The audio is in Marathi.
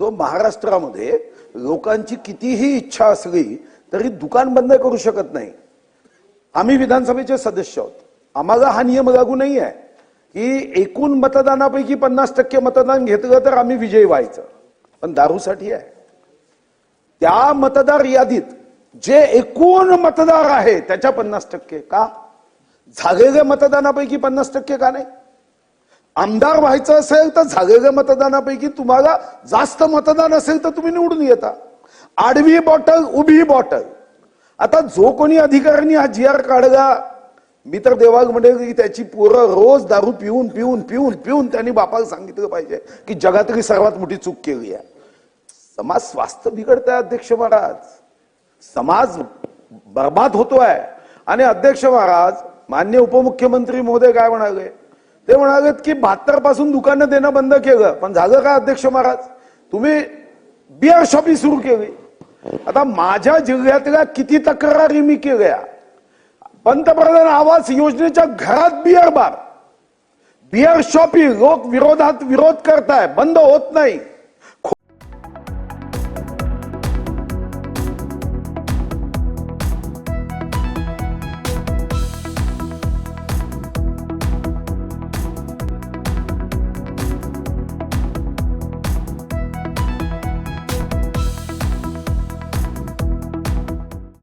जो महाराष्ट्रामध्ये लोकांची कितीही इच्छा असली तरी दुकान बंद करू शकत नाही. आम्ही विधानसभेचे सदस्य आहोत. आम्हाला हा नियम लागू नाही आहे की एकूण मतदानापैकी पन्नास टक्के मतदान घेतलं तर आम्ही विजयी व्हायचं. पण दारूसाठी आहे. त्या मतदार यादीत जे एकूण मतदार आहे त्याच्या पन्नास टक्के का? झालेल्या मतदानापैकी पन्नास टक्के का नाही? आमदार व्हायचं असेल तर झालेल्या मतदानापैकी तुम्हाला जास्त मतदान असेल तर तुम्ही निवडून येता. आडवी बॉटल उभी बॉटल. आता जो कोणी अधिकाऱ्यांनी हा जी आर काढला मी तर देवाग म्हणेल की त्याची पोरं रोज दारू पिऊन पिऊन पिऊन पिऊन त्यांनी बापाला सांगितलं पाहिजे की जगातली सर्वात मोठी चूक केली आहे. समाज स्वास्थ्य बिघडतंय अध्यक्ष महाराज. समाज बर्बाद होतोय. आणि अध्यक्ष महाराज मान्य उपमुख्यमंत्री महोदय काय म्हणाले? ते म्हणालेत की बहात्तरपासून दुकानं देणं बंद केलं. पण झालं काय अध्यक्ष महाराज? तुम्ही बिअर शॉपी सुरू केली. आता माझ्या जिल्ह्यातल्या किती तक्रारी मी केल्या? पंतप्रधान आवास योजनेच्या घरात बिअर बार. बिअर शॉपी लोक विरोधात विरोध करताय. बंद होत नाही.